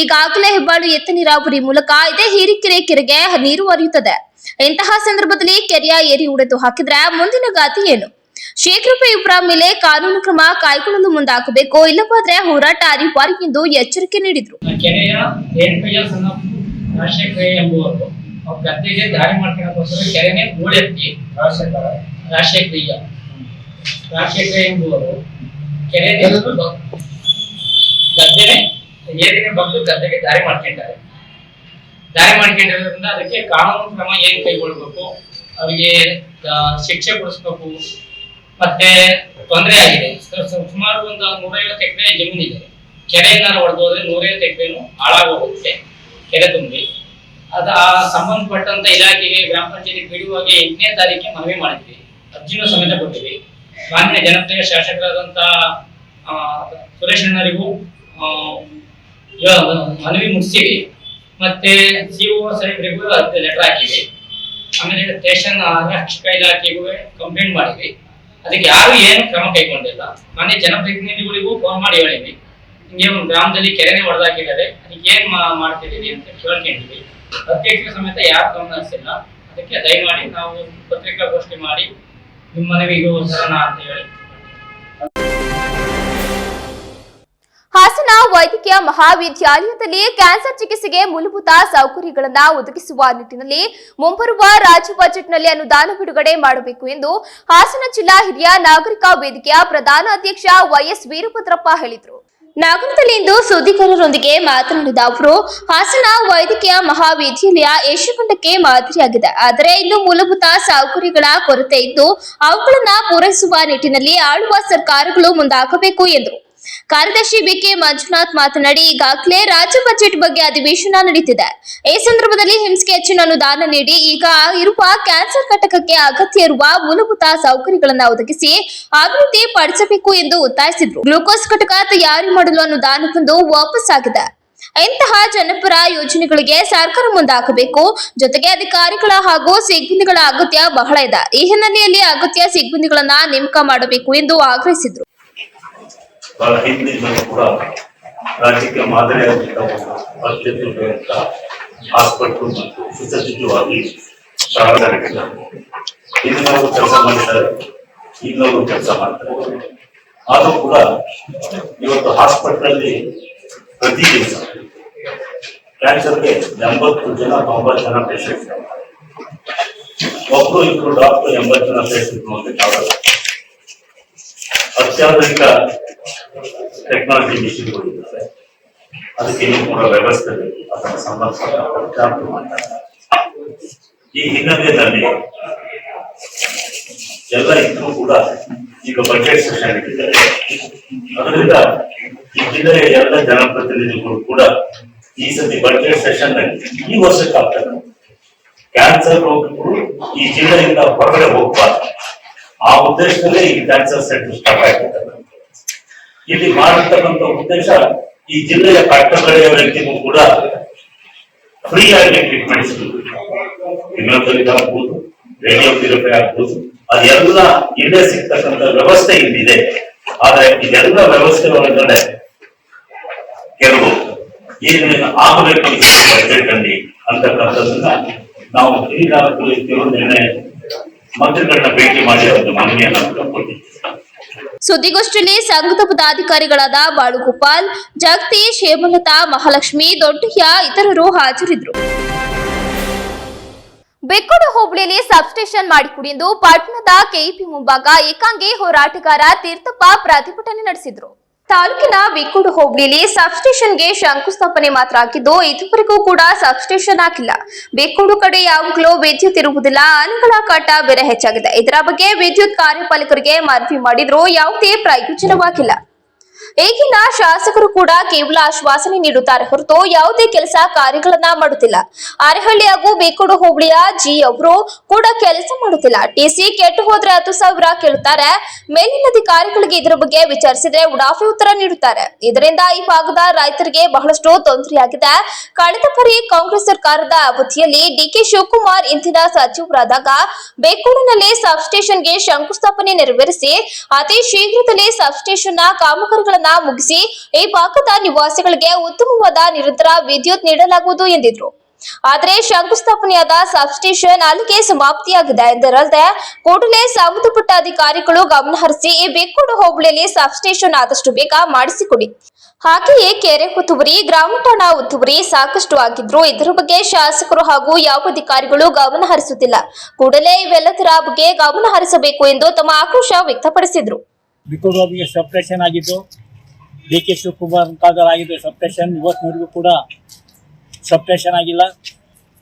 ಈಗಾಗಲೇ ಹೆಬ್ಬಾಳು ಎತ್ತ ನೀರಾವರಿ ಮೂಲಕ ಇದೇ. ಹಿರಿಕೆರೆ ಕೆರೆಗೆ ನೀರು ಹರಿಯುತ್ತದೆ. ಇಂತಹ ಸಂದರ್ಭದಲ್ಲಿ ಕೆರೆಯ ಏರಿ ಉಡೆದು ಹಾಕಿದ್ರೆ ಮುಂದಿನ ಗಾತಿ ಏನು? ಶೇಖರಪ್ಪ ಇವರ ಮೇಲೆ ಕಾನೂನು ಕ್ರಮ ಕೈಗೊಳ್ಳಲು ಮುಂದಾಗಬೇಕು. ಇಲ್ಲವಾದ್ರೆ ಹೋರಾಟ ಅನಿವಾರ್ಯ ಎಂದು ಎಚ್ಚರಿಕೆ ನೀಡಿದ್ರು. ಕೆರೆಯ ಎಂಬುವರು ಗದ್ದೆಗೆ ದಾರಿ ಮಾಡ್ಕೊಳ್ಳೋಕ್ಕೋಸ್ಕರ ಕೆರೆನೇ ಗೋಳೆತ್ತಿ ರಾಜಶೇಖರ ರಾಜಶೇಖರಯ್ಯ. ರಾಜಶೇಖರ ಎಂಬುವರು ಕೆರೆ ಗದ್ದೆನೆ ಏರಿನ ಬಗ್ಲು ಗದ್ದೆಗೆ ದಾರಿ ಮಾಡ್ಕೊಂಡಿದ್ದಾರೆ. ದಾರಿ ಮಾಡ್ಕೊಂಡಿರೋದ್ರಿಂದ ಅದಕ್ಕೆ ಕಾನೂನು ಕ್ರಮ ಏನ್ ಕೈಗೊಳ್ಬೇಕು ಅವರಿಗೆ ಶಿಕ್ಷೆ ಕೊಡಿಸ್ಬೇಕು ಮತ್ತೆ ತೊಂದರೆ ಆಗಿದೆ. ಸುಮಾರು ಒಂದು ನೂರೈವತ್ತು ಎಕರೆ ಜಮೀನಿದೆ. ಕೆರೆಯಿಂದ ಹೊಡೆದು ಹೊಡೆದೋದ್ರೆ ನೂರೈವತ್ತು ಎಕರೆನು ಹಾಳಾಗೋಗುತ್ತೆ ಕೆರೆ ತುಂಬಿ. ಅದ ಸಂಬಂಧಪಟ್ಟಂತ ಇಲಾಖೆಗೆ ಗ್ರಾಮ ಪಂಚಾಯತಿ ಬಿಡುವಾಗಿ ಎಂಟನೇ ತಾರೀಕಿಗೆ ಮನವಿ ಮಾಡಿದ್ವಿ. ಅರ್ಜಿನೂ ಸಮೇತ ಕೊಟ್ಟಿವಿ ಮಾನ್ಯ ಜನಪ್ರಿಯ ಶಾಸಕರಾದಂತ ಆ, ಸುರೇಶ್ ಅಣ್ಣರಿಗೂ ಮನವಿ ಮುಗಿಸಿವಿ ಮತ್ತೆ ಸಿಒ ಸಾಹೇಬ್ರಿಗೂ ಲೆಟರ್ ಹಾಕಿವಿ ಆಮೇಲೆ ಸ್ಟೇಷನ್ ರಕ್ಷಕ ಇಲಾಖೆಗೂ ಕಂಪ್ಲೇಂಟ್ ಮಾಡಿದ್ವಿ ಅದಕ್ಕೆ ಯಾರು ಏನು ಕ್ರಮ ಕೈಗೊಂಡಿಲ್ಲ. ಮನೆ ಜನಪ್ರತಿನಿಧಿಗಳಿಗೂ ಫೋನ್ ಮಾಡಿ ಹೇಳಿದ್ವಿ. ಹಿಂಗೆ ಒಂದು ಗ್ರಾಮದಲ್ಲಿ ಕೆರೆನೇ ಹೊಡೆದಾಕಿದ್ದಾರೆ ಅದಕ್ಕೆ ಏನ್ ಮಾಡ್ತಿದ್ದೀರಿ ಅಂತ ಕೇಳ್ಕೊಂಡಿದ್ವಿ. ಅಧ್ಯಕ್ಷರ ಸಮೇತ ಯಾರು ಗಮನ ಹರಿಸಿಲ್ಲ. ಅದಕ್ಕೆ ದಯಮಾಡಿ ನಾವು ಪತ್ರಿಕಾಗೋಷ್ಠಿ ಮಾಡಿ, ನಿಮ್ಮ ಮನವಿಗೂ ಸರಣ ಅಂತ ಹೇಳಿ. ಹಾಸನ ವೈದ್ಯಕೀಯ ಮಹಾವಿದ್ಯಾಲಯದಲ್ಲಿ ಕ್ಯಾನ್ಸರ್ ಚಿಕಿತ್ಸೆಗೆ ಮೂಲಭೂತ ಸೌಕರ್ಯಗಳನ್ನು ಒದಗಿಸುವ ನಿಟ್ಟಿನಲ್ಲಿ ಮುಂಬರುವ ರಾಜ್ಯ ಬಜೆಟ್ನಲ್ಲಿ ಅನುದಾನ ಬಿಡುಗಡೆ ಮಾಡಬೇಕು ಎಂದು ಹಾಸನ ಜಿಲ್ಲಾ ಹಿರಿಯ ನಾಗರಿಕ ವೇದಿಕೆಯ ಪ್ರಧಾನ ಅಧ್ಯಕ್ಷ ವೈಎಸ್ ವೀರಭದ್ರಪ್ಪ ಹೇಳಿದರು. ನಗರದಲ್ಲಿಂದು ಸುದ್ದಿಗಾರರೊಂದಿಗೆ ಮಾತನಾಡಿದ ಅವರು, ಹಾಸನ ವೈದ್ಯಕೀಯ ಮಹಾವಿದ್ಯಾಲಯ ಏಷ್ಯಾಖಂಡಕ್ಕೆ ಮಾದರಿಯಾಗಿದೆ. ಆದರೆ ಇನ್ನು ಮೂಲಭೂತ ಸೌಕರ್ಯಗಳ ಕೊರತೆ ಇದ್ದು, ಅವುಗಳನ್ನು ಪೂರೈಸುವ ನಿಟ್ಟಿನಲ್ಲಿ ಆಳುವ ಸರ್ಕಾರಗಳು ಮುಂದಾಗಬೇಕು ಎಂದರು. ಕಾರ್ಯದರ್ಶಿ ಬಿಕೆ ಮಂಜುನಾಥ್ ಮಾತನಾಡಿ, ಈಗಾಗಲೇ ರಾಜ್ಯ ಬಜೆಟ್ ಬಗ್ಗೆ ಅಧಿವೇಶನ ನಡೀತಿದೆ. ಈ ಸಂದರ್ಭದಲ್ಲಿ ಹಿಂಸೆಗೆ ಹೆಚ್ಚಿನ ಅನುದಾನ ನೀಡಿ, ಈಗ ಇರುವ ಕ್ಯಾನ್ಸರ್ ಘಟಕಕ್ಕೆ ಅಗತ್ಯ ಇರುವ ಮೂಲಭೂತ ಸೌಕರ್ಯಗಳನ್ನು ಒದಗಿಸಿ ಅಭಿವೃದ್ಧಿ ಪಡಿಸಬೇಕು ಎಂದು ಒತ್ತಾಯಿಸಿದ್ರು. ಗ್ಲೂಕೋಸ್ ಘಟಕ ತಯಾರಿ ಮಾಡಲು ಅನುದಾನವೊಂದು ವಾಪಸ್ ಆಗಿದೆ. ಇಂತಹ ಜನಪರ ಯೋಜನೆಗಳಿಗೆ ಸರ್ಕಾರ ಮುಂದಾಗಬೇಕು. ಜೊತೆಗೆ ಅಧಿಕಾರಿಗಳ ಹಾಗೂ ಸಿಬ್ಬಂದಿಗಳ ಅಗತ್ಯ ಬಹಳ ಇದೆ. ಈ ಹಿನ್ನೆಲೆಯಲ್ಲಿ ಅಗತ್ಯ ಸಿಬ್ಬಂದಿಗಳನ್ನ ನೇಮಕ ಮಾಡಬೇಕು ಎಂದು ಆಗ್ರಹಿಸಿದ್ರು. ಬಹಳ ಹಿಂದಿನಿಂದ ಕೂಡ ರಾಜ್ಯಕ್ಕೆ ಮಾದರಿಯಾದಂತಹ ಅತ್ಯಂತ ಆಸ್ಪತ್ರೆ ಮತ್ತು ಸುಸಜ್ಜಿತವಾಗಿ ಸಾರ್ವಜನಿಕರು ಹಿಂದಿನವರು ಕೆಲಸ ಮಾಡಿದ್ದಾರೆ ಈಗಿನವರು ಕೆಲಸ ಮಾಡ್ತಾರೆ. ಆದರೂ ಕೂಡ ಇವತ್ತು ಹಾಸ್ಪಿಟಲ್ ಪ್ರತಿ ದಿವಸ ಕ್ಯಾನ್ಸರ್ಗೆ ಎಂಬತ್ತು ಜನ, ತೊಂಬತ್ತು ಜನ ಪೇಷಂಟ್ ಒಬ್ರು ಇಬ್ರು ಡಾಕ್ಟರ್ ಎಂಬತ್ತು ಜನ ಪೇಷಂಟ್ ನೋಡ್ಲಿಕ್ಕೆ ಆಗಲ್ಲ. ಅತ್ಯಾಧುನಿಕ ಟೆಕ್ನಾಲಜಿ ಮಿಷಿನ್ಗಳು ಇರುತ್ತೆ ಅದಕ್ಕೆ ಇನ್ನೂ ಕೂಡ ವ್ಯವಸ್ಥೆ ಬೇಕು. ಅದರ ಸಂಬಂಧಪಟ್ಟ ಪ್ರಚಾರ ಈ ಹಿನ್ನೆಲೆಯಲ್ಲಿ ಎಲ್ಲ ಇದ್ರೂ ಕೂಡ ಈಗ ಬಜೆಟ್ ಸೆಷನ್ ಇಟ್ಟಿದ್ದಾರೆ ಅದರಿಂದ ಈ ಜಿಲ್ಲೆಯ ಎಲ್ಲ ಜನಪ್ರತಿನಿಧಿಗಳು ಕೂಡ ಈ ಸತಿ ಬಜೆಟ್ ಸೆಷನ್ನಲ್ಲಿ ಈ ವರ್ಷಕ್ಕೆ ಆಗ್ತದೆ. ಕ್ಯಾನ್ಸರ್ ರೋಗಿಗಳು ಈ ಜಿಲ್ಲೆಯಿಂದ ಹೊರಗಡೆ ಹೋಗ್ಬಾರ್ದು. ಆ ಉದ್ದೇಶದಲ್ಲೇ ಈ ಕ್ಯಾನ್ಸರ್ ಸೆಂಟರ್ ಸ್ಟಾರ್ಟ್ ಆಗಿರ್ತದೆ ಇಲ್ಲಿ ಮಾಡಿರ್ತಕ್ಕಂಥ ಉದ್ದೇಶ ಈ ಜಿಲ್ಲೆಯ ಕಟ್ಟಕಡೆಯ ವ್ಯಕ್ತಿಗೂ ಕೂಡ ಫ್ರೀ ಆಗಿ ಟ್ರೀಟ್ಮೆಂಟ್ ಸಿಗುತ್ತೆ ರೇಡಿಯೋ ಆಗ್ಬೋದು ರೇಡಿಯೋಥೆರಪಿ ಆಗ್ಬೋದು. ಅದೆಲ್ಲ ಇಲ್ಲೇ ಸಿಗ್ತಕ್ಕಂಥ ವ್ಯವಸ್ಥೆ ಇಲ್ಲಿದೆ. ಆದ್ರೆ ಇದೆಲ್ಲ ವ್ಯವಸ್ಥೆ ಒಳಗಡೆ ಕೆಲವು ಏನೇನು ಆಗಬೇಕು ಬಜೆಟ್ ಅಂತಕ್ಕಂಥದ್ದನ್ನ ನಾವು ಹಿರಿಯ ಕೆಲವು ಮಂತ್ರಿಗಳನ್ನ ಭೇಟಿ ಮಾಡಿ ಒಂದು ಮನವಿಯನ್ನು ಕೊಟ್ಟಿದ್ದೀವಿ. ಸುದ್ದಿಗೋಷ್ಠಿಯಲ್ಲಿ ಸಂಘದ ಪದಾಧಿಕಾರಿಗಳಾದ ಬಾಳುಗೋಪಾಲ್, ಜಗದೀಶ್, ಹೇಮಲತಾ, ಮಹಾಲಕ್ಷ್ಮಿ, ದೊಡ್ಡಯ್ಯ ಇತರರು ಹಾಜರಿದ್ದರು. ಬೆಕ್ಕೋಡು ಹೋಬಳಿಯಲ್ಲಿ ಸಬ್ಸ್ಟೇಷನ್ ಮಾಡಿಕೊಡಿ ಎಂದು ಪಟ್ಟಣದ ಕೆಇಪಿ ಮುಂಭಾಗ ಏಕಾಂಗಿ ಹೋರಾಟಗಾರ ತೀರ್ಥಪ್ಪ ಪ್ರತಿಭಟನೆ ನಡೆಸಿದ್ರು. ತಾಲೂಕಿನ ಬೆಕ್ಕೋಡು ಹೋಬಳಿಯಲ್ಲಿ ಸಬ್ಸ್ಟೇಷನ್ಗೆ ಶಂಕುಸ್ಥಾಪನೆ ಮಾತ್ರ ಆಗಿದ್ದು, ಇದುವರೆಗೂ ಕೂಡ ಸಬ್ಸ್ಟೇಷನ್ ಆಗಿಲ್ಲ. ಬೆಕ್ಕೋಡು ಕಡೆ ಯಾವಾಗಲೂ ವಿದ್ಯುತ್ ಇರುವುದಿಲ್ಲ. ಆನೆಗಳ ಕಾಟ ಬೆಲೆ ಹೆಚ್ಚಾಗಿದೆ. ಇದರ ಬಗ್ಗೆ ವಿದ್ಯುತ್ ಕಾರ್ಯಪಾಲಕರಿಗೆ ಮನವಿ ಮಾಡಿದ್ರು. ಯಾವುದೇ ಪ್ರಯೋಜನವಾಗಿಲ್ಲ. ಈಗಿನ ಶಾಸಕರು ಕೂಡ ಕೇವಲ ಆಶ್ವಾಸನೆ ನೀಡುತ್ತಾರೆ ಹೊರತು ಯಾವುದೇ ಕೆಲಸ ಕಾರ್ಯಗಳನ್ನ ಮಾಡುತ್ತಿಲ್ಲ. ಅರಹಳ್ಳಿ ಹಾಗೂ ಬೇಕೋಡು ಹೋಬಳಿಯ ಜಿ ಅವರು ಕೂಡ ಕೆಲಸ ಮಾಡುತ್ತಿಲ್ಲ. ಟಿಸಿ ಕೆಟ್ಟು ಹೋದ್ರೆ ಹತ್ತು ಸಾವಿರ ಕೇಳುತ್ತಾರೆ. ಮೇಲಿನ ಅಧಿಕಾರಿಗಳಿಗೆ ಇದರ ಬಗ್ಗೆ ವಿಚಾರಿಸಿದ್ರೆ ಉಡಾಫೆ ಉತ್ತರ ನೀಡುತ್ತಾರೆ. ಇದರಿಂದ ಈ ಭಾಗದ ರೈತರಿಗೆ ಬಹಳಷ್ಟು ತೊಂದರೆಯಾಗಿದೆ. ಕಳೆದ ಬಾರಿ ಕಾಂಗ್ರೆಸ್ ಸರ್ಕಾರದ ಅವಧಿಯಲ್ಲಿ ಡಿಕೆ ಶಿವಕುಮಾರ್ ಇಂದಿನ ಸಚಿವರಾದಾಗ ಬೇಕೋಡಿನಲ್ಲಿ ಸಬ್ಸ್ಟೇಷನ್ಗೆ ಶಂಕುಸ್ಥಾಪನೆ ನೆರವೇರಿಸಿ, ಅತಿ ಶೀಘ್ರದಲ್ಲೇ ಸಬ್ಸ್ಟೇಷನ್ನ ಕಾಮಗಾರಿಗಳನ್ನ ಮುಗಿಸಿ ಈ ಭಾಗದ ನಿವಾಸಿಗಳಿಗೆ ಉತ್ತಮವಾದ ನಿರಂತರ ವಿದ್ಯುತ್ ನೀಡಲಾಗುವುದು ಎಂದಿದ್ರು. ಆದರೆ ಶಂಕುಸ್ಥಾಪನೆಯಾದ ಸಬ್ಸ್ಟೇಷನ್ ಅಲ್ಲಿಗೆ ಸಮಾಪ್ತಿಯಾಗಿದೆ ಎಂದರಲ್ಲದೆ ಕೂಡಲೇ ಸಂಬಂಧಪಟ್ಟ ಅಧಿಕಾರಿಗಳು ಗಮನಹರಿಸಿ ಈ ಬೆಕ್ಕೋಡು ಹೋಬಳಿಯಲ್ಲಿ ಸಬ್ಸ್ಟೇಷನ್ ಆದಷ್ಟು ಬೇಗ ಮಾಡಿಸಿಕೊಡಿ. ಹಾಗೆಯೇ ಕೆರೆ ಒತ್ತುವರಿ ಗ್ರಾಮ ಠಾಣಾ ಸಾಕಷ್ಟು ಆಗಿದ್ರು. ಇದರ ಬಗ್ಗೆ ಶಾಸಕರು ಹಾಗೂ ಯಾವ ಅಧಿಕಾರಿಗಳು ಗಮನ ಹರಿಸುತ್ತಿಲ್ಲ. ಕೂಡಲೇ ಇವೆಲ್ಲದರ ಬಗ್ಗೆ ಗಮನ ಹರಿಸಬೇಕು ಎಂದು ತಮ್ಮ ಆಕ್ರೋಶ ವ್ಯಕ್ತಪಡಿಸಿದ್ರು. ಆಗಿದ್ದು ಡಿ ಕೆ ಶಿವಕುಮಾರ್ ಕಾಲದಲ್ಲಾಗಿದ್ದು ಸಪ್ರೇಷನ್ ಇವತ್ತಿನವರೆಗೂ ಕೂಡ ಸಪ್ರೇಷನ್ ಆಗಿಲ್ಲ.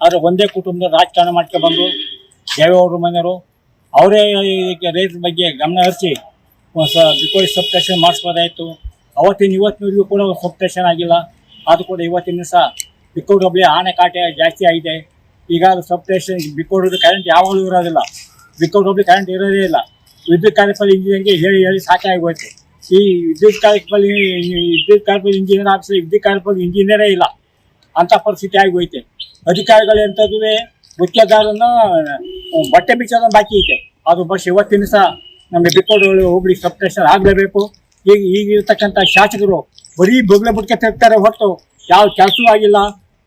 ಆದರೆ ಒಂದೇ ಕುಟುಂಬದ ರಾಜಕಾರಣ ಮಾಡ್ಕೊಂಡು ಬಂದು ದೇವೇಗೌಡರ ಮನೆಯವರು, ಅವರೇ ರೈತರ ಬಗ್ಗೆ ಗಮನ ಹರಿಸಿ ಬಿಕೋಡಿ ಸಪ್ರೇಷನ್ ಮಾಡಿಸ್ಬೋದಾಯಿತು. ಅವತ್ತಿನ ಇವತ್ತಿನವರೆಗೂ ಕೂಡ ಸಪ್ರೇಷನ್ ಆಗಿಲ್ಲ. ಅದು ಕೂಡ ಇವತ್ತಿನ ಸಹ ಬಿಕೋಡ್ ಒಬ್ಬಳಿ ಆನೆ ಕಾಟೆ ಜಾಸ್ತಿ ಆಗಿದೆ. ಈಗ ಅದು ಸಪ್ರೇಷನ್ ಬಿಕೋಡ್ ಕರೆಂಟ್ ಯಾವಾಗಲೂ ಇರೋದಿಲ್ಲ. ಬಿಕೋಡ್ ಒಬ್ಬಳಿ ಕರೆಂಟ್ ಇರೋದೇ ಇಲ್ಲ. ವಿದ್ಯುತ್ ಕಾರ್ಯಪಾಲ ಇಂಜಿನಿಯರ್ಗೆ ಹೇಳಿ ಹೇಳಿ ಸಾಕಾಗಿ ಹೋಯ್ತು. ಈ ವಿದ್ಯುತ್ ಕಾರ್ಯಕ್ರಮದಲ್ಲಿ ವಿದ್ಯುತ್ ಕಾರ್ಯಪಾಲ ಇಂಜಿನಿಯರ್ ಆಫೀಸರ್ ವಿದ್ಯುತ್ ಕಾರ್ಯಕ್ರಮದ ಇಂಜಿನಿಯರೇ ಇಲ್ಲ. ಅಂತ ಪರಿಸ್ಥಿತಿ ಆಗೋಯ್ತೆ. ಅಧಿಕಾರಿಗಳು ಎಂಥದ್ದುವೆ? ಮುಖ್ಯದಾರನ ಬಟ್ಟೆ ಬಿಚ್ಚೋದ ಬಾಕಿ ಐತೆ. ಅದು ಬಸ್ ಇವತ್ತಿನ ಸಹ ನಮ್ಮ ಬಿಕ್ಕೋಡು ಹೋಗ್ಲಿ ಸಪ್ರೇಷನ್ ಆಗಲೇಬೇಕು. ಈಗ ಈಗ ಇರ್ತಕ್ಕಂಥ ಶಾಸಕರು ಬರೀ ಬಗ್ಲೆ ಬುಡ್ಕೆ ತೆಗ್ತಾರೆ ಹೊರತು ಯಾವ ಕೆಲಸವೂ ಆಗಿಲ್ಲ.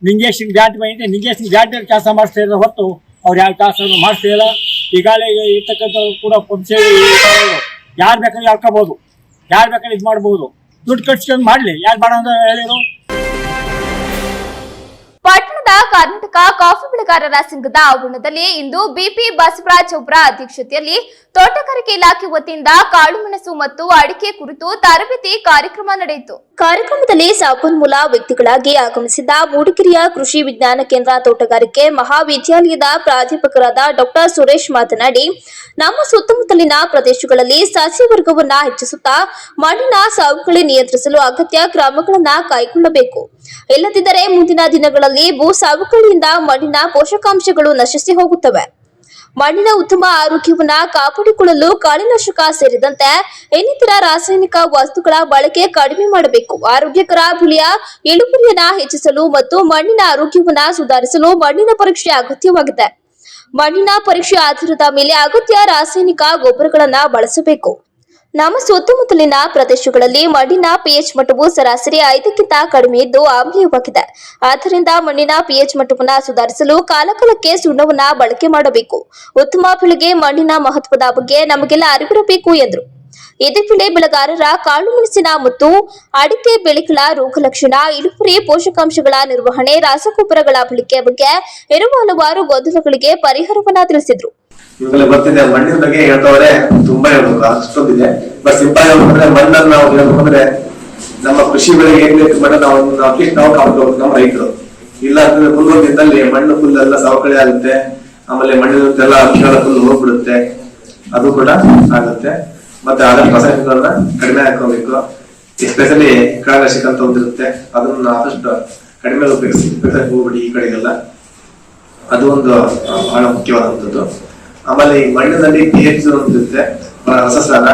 ನಿಂಗೇಶನ್ ಬ್ಯಾಟ್ ಬಂದಿದೆ ನಿಂಗೇಶನ್ ಬ್ಯಾಟ್ ಕೆಲಸ ಮಾಡಿಸ್ತಾ ಇರೋ ಹೊರತು ಅವ್ರು ಯಾವ ಕೆಲಸವನ್ನು ಮಾಡಿಸ್ತಾ ಇಲ್ಲ. ಈಗಾಗಲೇ ಇರ್ತಕ್ಕಂಥವ್ರು ಕೂಡ ಪಂಚೆ ಯಾರು ಬೇಕಾದ್ರೆ ಹೇಳ್ಕೋಬೋದು ಯಾರು ಬೇಕಾದ್ರೆ ಇದು ಮಾಡಬಹುದು ದುಡ್ಡು ಕಟ್ಸ್ಕೊಂಡು ಮಾಡಲಿ. ಯಾರು ಬೇಡ ಅಂತ ಹೇಳಿದ್ರು ಪಟ್ಟಣದ ಕರ್ನಾಟಕ ಕಾಫಿ ಬೆಳೆಗಾರರ ಸಂಘದ ಆವರಣದಲ್ಲಿ ಇಂದು ಬಿಪಿ ಬಸವರಾಜ್ ಅವರ ಅಧ್ಯಕ್ಷತೆಯಲ್ಲಿ ತೋಟಗಾರಿಕೆ ಇಲಾಖೆ ವತಿಯಿಂದ ಕಾಳುಮೆಣಸು ಮತ್ತು ಅಡಿಕೆ ಕುರಿತು ತರಬೇತಿ ಕಾರ್ಯಕ್ರಮ ನಡೆಯಿತು. ಕಾರ್ಯಕ್ರಮದಲ್ಲಿ ಸಂಪನ್ಮೂಲ ವ್ಯಕ್ತಿಗಳಾಗಿ ಆಗಮಿಸಿದ್ದ ಮೂಡಿಗೆರೆಯ ಕೃಷಿ ವಿಜ್ಞಾನ ಕೇಂದ್ರ ತೋಟಗಾರಿಕೆ ಮಹಾವಿದ್ಯಾಲಯದ ಪ್ರಾಧ್ಯಾಪಕರಾದ ಡಾಕ್ಟರ್ ಸುರೇಶ್ ಮಾತನಾಡಿ, ನಮ್ಮ ಸುತ್ತಮುತ್ತಲಿನ ಪ್ರದೇಶಗಳಲ್ಲಿ ಸಸ್ಯವರ್ಗವನ್ನು ಹೆಚ್ಚಿಸುತ್ತಾ ಮಣ್ಣಿನ ಸವಕಳಿ ನಿಯಂತ್ರಿಸಲು ಅಗತ್ಯ ಕ್ರಮಗಳನ್ನು ಕೈಗೊಳ್ಳಬೇಕು. ಇಲ್ಲದಿದ್ದರೆ ಮುಂದಿನ ದಿನಗಳಲ್ಲಿ ಭೂ ಸವಕಳಿಯಿಂದ ಮಣ್ಣಿನ ಪೋಷಕಾಂಶಗಳು ನಶಿಸಿ ಹೋಗುತ್ತವೆ. ಮಣ್ಣಿನ ಉತ್ತಮ ಆರೋಗ್ಯವನ್ನ ಕಾಪಾಡಿಕೊಳ್ಳಲು ಕಾಳಿನಾಶಕ ಸೇರಿದಂತೆ ಇನ್ನಿತರ ರಾಸಾಯನಿಕ ವಸ್ತುಗಳ ಬಳಕೆ ಕಡಿಮೆ ಮಾಡಬೇಕು. ಆರೋಗ್ಯಕರ ಬೆಳೆಯ ಇಳುವರಿಯನ್ನ ಹೆಚ್ಚಿಸಲು ಮತ್ತು ಮಣ್ಣಿನ ಆರೋಗ್ಯವನ್ನ ಸುಧಾರಿಸಲು ಮಣ್ಣಿನ ಪರೀಕ್ಷೆ ಅಗತ್ಯವಾಗಿದೆ. ಮಣ್ಣಿನ ಪರೀಕ್ಷೆ ಆಧಾರದ ಮೇಲೆ ಅಗತ್ಯ ರಾಸಾಯನಿಕ ಗೊಬ್ಬರಗಳನ್ನ ಬಳಸಬೇಕು. ನಮ್ಮ ಸುತ್ತಮುತ್ತಲಿನ ಪ್ರದೇಶಗಳಲ್ಲಿ ಮಣ್ಣಿನ ಪಿಎಚ್ ಮಟ್ಟವು ಸರಾಸರಿ ಐದಕ್ಕಿಂತ ಕಡಿಮೆ ಇದ್ದು ಆಮ್ಲೀಯವಾಗಿದೆ. ಆದ್ದರಿಂದ ಮಣ್ಣಿನ ಪಿಎಚ್ ಮಟ್ಟವನ್ನು ಸುಧಾರಿಸಲು ಕಾಲಕಾಲಕ್ಕೆ ಸುಣ್ಣವನ್ನು ಬಳಕೆ ಮಾಡಬೇಕು. ಉತ್ತಮ ಬೆಳೆಗೆ ಮಣ್ಣಿನ ಮಹತ್ವದ ಬಗ್ಗೆ ನಮಗೆಲ್ಲ ಅರಿವಿರಬೇಕು ಎಂದರು. ಇದೇ ವೇಳೆ ಬೆಳೆಗಾರರ ಕಾಳುಮೆಣಸಿನ ಮತ್ತು ಅಡಿಕೆ ಬೆಳೆಗಳ ರೋಗ ಲಕ್ಷಣ, ಇಳುವರಿ, ಪೋಷಕಾಂಶಗಳ ನಿರ್ವಹಣೆ, ರಸಗೊಬ್ಬರಗಳ ಬಳಕೆ ಬಗ್ಗೆ ಇರುವ ಹಲವಾರು ಗೊಂದಲಗಳಿಗೆ ಪರಿಹಾರವನ್ನ ತಿಳಿಸಿದ್ರು. ಇವಾಗಲೇ ಬರ್ತಿದೆ. ಮಣ್ಣಿನ ಬಗ್ಗೆ ಹೇಳ್ತವ್ರೆ, ತುಂಬಾ ಹೇಳ್ಬೇಕು, ಅಷ್ಟೊಂದಿದೆ. ಬಟ್ ಸಿಂಪಲ್ ಹೇಳ್ಬೇಕಂದ್ರೆ ಮಣ್ಣನ್ನು ನಾವು ಹೇಳ್ಬೇಕಂದ್ರೆ ನಮ್ಮ ಕೃಷಿ ಬೆಳೆಗೆ ಏನ್ ಬೇಕು ಮಣ್ಣು ನಾವು ಅಟ್ಲೀಸ್ಟ್ ನಾವು ಕಾಪಾಡ್ಬೇಕು ನಮ್ಮ ರೈತರು. ಇಲ್ಲ ಅಂದ್ರೆ ಮುಂದೊಂದು ದಿನದಲ್ಲಿ ಮಣ್ಣು ಫುಲ್ ಎಲ್ಲ ಸವಕಳಿ ಆಗುತ್ತೆ. ಆಮೇಲೆ ಮಣ್ಣಿನ ಅಂಶಗಳ ಫುಲ್ ಹೋಗ್ಬಿಡುತ್ತೆ. ಅದು ಕೂಡ ಆಗುತ್ತೆ. ಮತ್ತೆ ಆದಷ್ಟು ರಸಾಯನಿಕಗಳನ್ನ ಕಡಿಮೆ ಹಾಕೋಬೇಕು. ಎಸ್ಪೆಷಲಿ ಕಳೆನಾಶಕ ಅಂತ ಒಂದಿರುತ್ತೆ ಅದನ್ನ ಆದಷ್ಟು ಕಡಿಮೆ ಉಪಯೋಗಿಸಿ ಹೋಗ್ಬಿಡಿ ಈ ಕಡೆಗೆಲ್ಲ. ಅದು ಒಂದು ಬಹಳ ಮುಖ್ಯವಾದಂಥದ್ದು. ಆಮೇಲೆ ಈ ಮಣ್ಣಿನಲ್ಲಿ ಪಿ ಇರುತ್ತೆ ಹೊಸ ರಸಸಾರ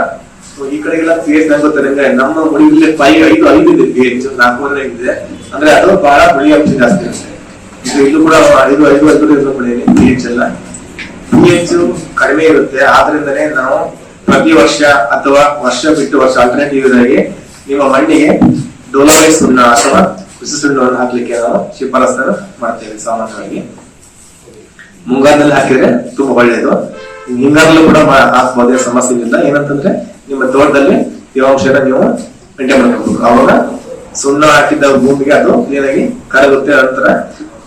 ಈ ಕಡೆಗೆಲ್ಲ ಪಿ ಎಚ್ ಅಂದ್ರೆ ನಮ್ಮ ಮುಡಿಯಲ್ಲಿ ಫೈವ್ ಐದು ಐದು ಇದೆ ಪಿ ಎಚ್ ನಾಲ್ಕೂವರೆ ಇದೆ. ಅಂದ್ರೆ ಅದು ಬಹಳ ಬಿಳಿ ಅಂಶ ಜಾಸ್ತಿ ಇರುತ್ತೆ ಇದು ಇಲ್ಲೂ ಕೂಡ ಐದು ಐದು ಐದು ಇರೋ ಕಡೆ ಪಿ ಎಚ್ ಎಲ್ಲ. ಪಿ ಎಚ್ ಕಡಿಮೆ ಇರುತ್ತೆ. ಆದ್ರಿಂದನೇ ನಾವು ಪ್ರತಿ ವರ್ಷ ಅಥವಾ ವರ್ಷ ಬಿಟ್ಟು ವರ್ಷ ಆಲ್ಟರ್ನೇಟಿವ್ ಆಗಿ ನಿಮ್ಮ ಮಣ್ಣಿಗೆ ಡೋಲೋಲೈಸ್ ಸುಣ್ಣ ಅಥವಾ ಬಿಸಿ ಸುಣ್ಣವನ್ನು ಹಾಕ್ಲಿಕ್ಕೆ ನಾವು ಶಿಫಾರಸನ್ನು ಮಾಡ್ತೇವೆ ಸಾಮಾನ್ಯವಾಗಿ. ಮುಂಗಾರಿನಲ್ಲಿ ಹಾಕಿದ್ರೆ ತುಂಬಾ ಒಳ್ಳೇದು. ಹಿಂಗಾರಲ್ಲೂ ಕೂಡ ಹಾಕ್ಬೋದು ಸಮಸ್ಯೆ ಇಲ್ಲ ಏನಂತಂದ್ರೆ ನಿಮ್ಮ ತೋಟದಲ್ಲಿ ತೇವಾಂಶನ ನೀವು ಮೇಂಟೈನ್ ಮಾಡ್ಕೋಬೇಕು ಅವಾಗ ಸುಣ್ಣ ಹಾಕಿದ್ದ ಭೂಮಿಗೆ ಅದು ಕ್ಲೀನಾಗಿ ಕರಗುತ್ತೆ. ನಂತರ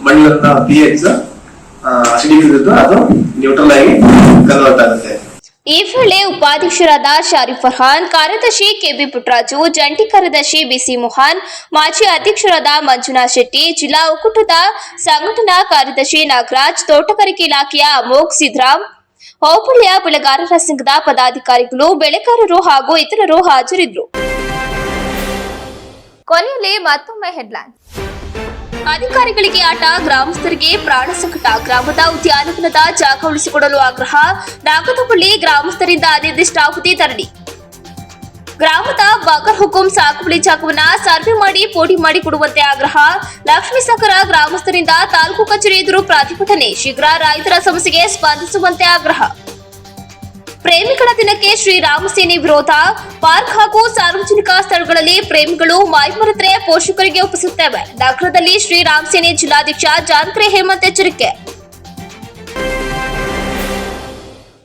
ಮಣ್ಣಿನ ಪಿ ಎಚ್ ಅಸಿಡಿಕ್ ಅದು ನ್ಯೂಟ್ರಲ್ ಆಗಿ ಕನ್ವರ್ಟ್ ಆಗುತ್ತೆ ಈ ವೇಳೆ ಉಪಾಧ್ಯಕ್ಷರಾದ ಶಾರಿಫ್ ಫರ್ಹಾನ್, ಕಾರ್ಯದರ್ಶಿ ಕೆಬಿ ಪುಟ್ರಾಜು, ಜಂಟಿ ಕಾರ್ಯದರ್ಶಿ ಬಿಸಿ ಮೋಹನ್, ಮಾಜಿ ಅಧ್ಯಕ್ಷರಾದ ಮಂಜುನಾಥ್ ಶೆಟ್ಟಿ, ಜಿಲ್ಲಾ ಒಕ್ಕೂಟದ ಸಂಘಟನಾ ಕಾರ್ಯದರ್ಶಿ ನಾಗರಾಜ್, ತೋಟಗಾರಿಕೆ ಇಲಾಖೆಯ ಅಮೋಕ್ ಸಿದ್ರಾಮ್, ಹೋಬಳಿಯ ಬೆಳೆಗಾರರ ಸಂಘದ ಪದಾಧಿಕಾರಿಗಳು, ಬೆಳೆಗಾರರು ಹಾಗೂ ಇತರರು ಹಾಜರಿದ್ದರು. ಕೊನೆಯಲ್ಲಿ ಮತ್ತೊಮ್ಮೆ ಹೆಡ್ಲೈನ್ ಅಧಿಕಾರಿಗಳಿಗೆ ಆಟ, ಗ್ರಾಮಸ್ಥರಿಗೆ ಪ್ರಾಣ ಸಂಕಟ, ಗ್ರಾಮದ ಉದ್ಯಾನವನದ ಜಾಗ ಉಳಿಸಿಕೊಡಲು ಆಗ್ರಹ ನಾಗದಪಳ್ಳಿ ಗ್ರಾಮಸ್ಥರಿಂದ ಅನಿರ್ದಿಷ್ಟಾವಧಿ ಧರಣಿ. ಗ್ರಾಮದ ಬಾಗರ್ ಹುಕುಂ ಸಾಗುವಳಿ ಜಾಗವನ್ನ ಸರ್ವೆ ಮಾಡಿ ಪೋಡಿ ಮಾಡಿ ಕೊಡುವಂತೆ ಆಗ್ರಹ ಲಕ್ಷ್ಮೀಸಾಗರ ಗ್ರಾಮಸ್ಥರಿಂದ ತಾಲೂಕು ಕಚೇರಿ ಎದುರು ಪ್ರತಿಭಟನೆ, ಶೀಘ್ರ ರೈತರ ಸಮಸ್ಯೆಗೆ ಸ್ಪಂದಿಸುವಂತೆ ಆಗ್ರಹ. ಪ್ರೇಮಿಗಳ ದಿನಕ್ಕೆ ಶ್ರೀರಾಮ ಸೇನೆ ವಿರೋಧ. ಪಾರ್ಕ್ ಹಾಗೂ ಸಾರ್ವಜನಿಕ ಸ್ಥಳಗಳಲ್ಲಿ ಪ್ರೇಮಿಗಳು ಮಾಯ್ಮರೆತರೆ ಪೋಷಕರಿಗೆ ಒಪ್ಪಿಸುತ್ತೇವೆ. ನಗರದಲ್ಲಿ ಶ್ರೀರಾಮಸೇನೆ ಜಿಲ್ಲಾಧ್ಯಕ್ಷ ಜಾನ್ಕ್ರೆ ಹೇಮಂತ್ ಎಚ್ಚರಿಕೆ.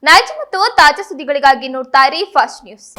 ನೈಜ ಮತ್ತು ತಾಜಾ ಸುದ್ದಿಗಳಿಗಾಗಿ ನೋಡ್ತಾ ಇರಿ ಫಾಸ್ಟ್ ನ್ಯೂಸ್.